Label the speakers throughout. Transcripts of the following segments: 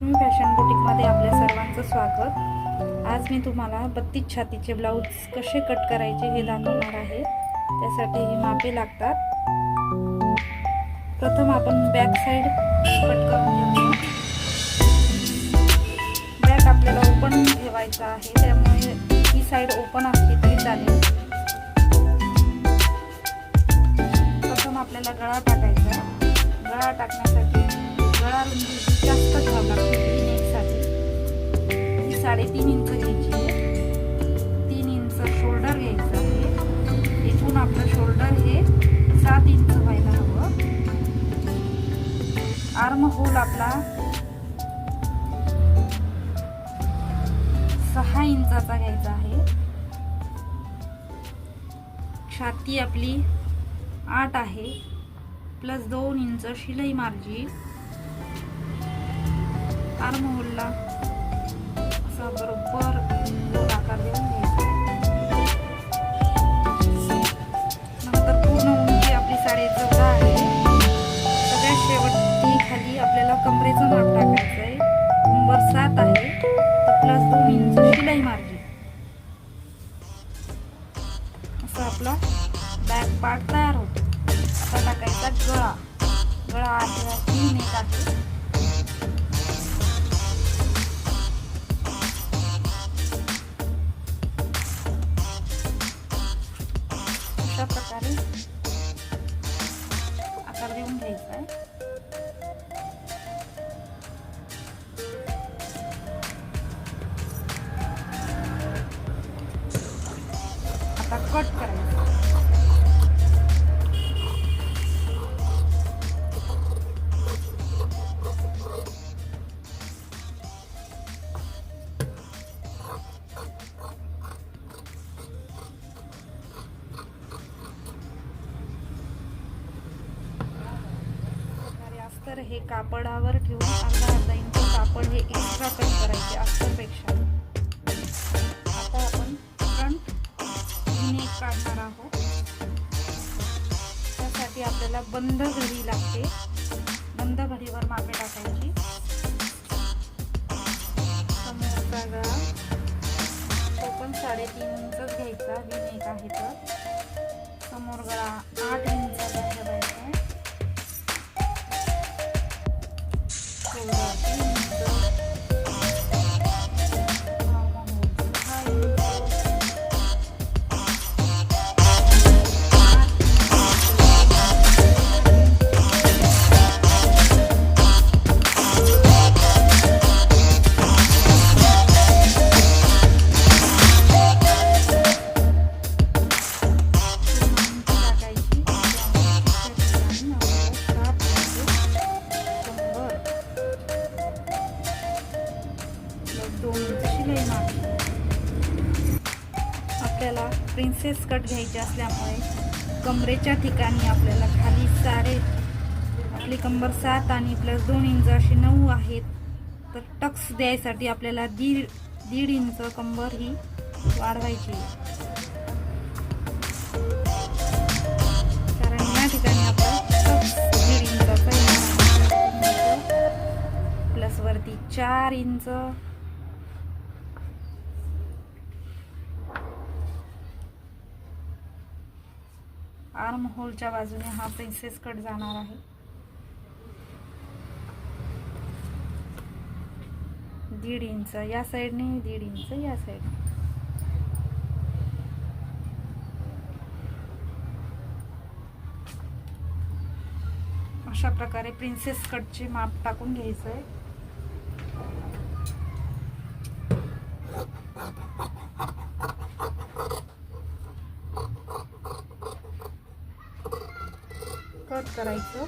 Speaker 1: Fashion बुटीकमध्ये आपल्या सर्वांचं स्वागत. आज मी तुम्हाला बत्तीस छातीचे ब्लाऊज कसे कट करायचे हे दाखवणार आहे. त्यासाठी मापे लागतात. प्रथम आपण बॅक साईड कट करून घेऊ बॅक आपल्याला ओपन ठेवायचा आहे. त्यामुळे ही साईड ओपन असली तरी चालेल. प्रथम आपल्याला गळा टाकायचा गळा टाकण्यासाठी रुंदी जास्त घ्यावं लागते नेकसाठी ही साडेतीन इंच घ्यायची आहे. तीन इंच शोल्डर घ्यायचं आहे. एकूण आपलं शोल्डर हे सात इंच व्हायला हवं. आर्म होल आपला सहा इंचाचा घ्यायचा आहे. छाती आपली आठ आहे. प्लस दोन इंच शिलाई मार्जी आर्म होलला असा बरोबर गोल आकार देऊन घ्यायचा. नंतर पूर्ण उंची आपली साडे चौदा आहे. सगळ्यात शेवटी खाली आपल्याला कमरेचं माप टाकायचं आहे. कंबर सात आहे. तर प्लस दोन इंच शिलाई मार्जिन. असं आपला बॅक पार्ट तयार होतो. आता टाकायचा गळा. गळा आहे तीन एक आहे. अशा प्रकारे आकार देऊन घ्यायचा आहे. आता कट करायचं. तर हे कापडावर ठेवून अर्धा अर्धा इंच कापड हे एक्स्ट्रा कट करायचे अस्तरपेक्षा आता आपण फ्रंट नेक काढणार आहोत. त्यासाठी आपल्याला बंद घडी लागते. बंद घडीवर मापे टाकायची. समोरचा गळा तो पण साडेतीन इंचच घ्यायचा. वी नेक आहे तर. समोर गळा आठ इंचाचा प्रिन्सेस कट घ्यायचे असल्यामुळे कमरेच्या ठिकाणी आपल्याला खाली सारे आपली कंबर सात आणि प्लस दोन इंच अशी नऊ आहेत. तर टक्स द्यायसाठी आपल्याला दीड दीड इंच कंबर ही वाढवायची कारण या ठिकाणी आपण टक्स दीड इंच प्लस वरती चार इंच. आर्म होलच्या बाजूने हा प्रिन्सेस कट जाणार आहे. दीड इंच या साईडने दीड इंच या साईडने अशा प्रकारे प्रिन्सेस कटचे माप टाकून घ्यायचं आहे कट करायचं.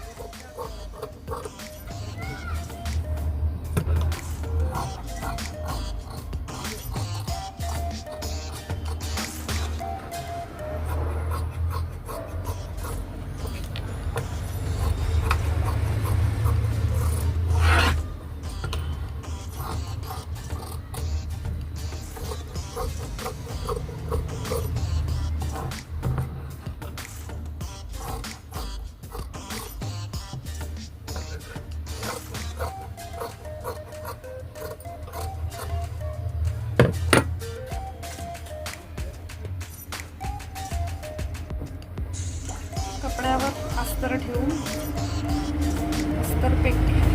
Speaker 1: कपड्यावर अस्तर ठेवून अस्तर पेटी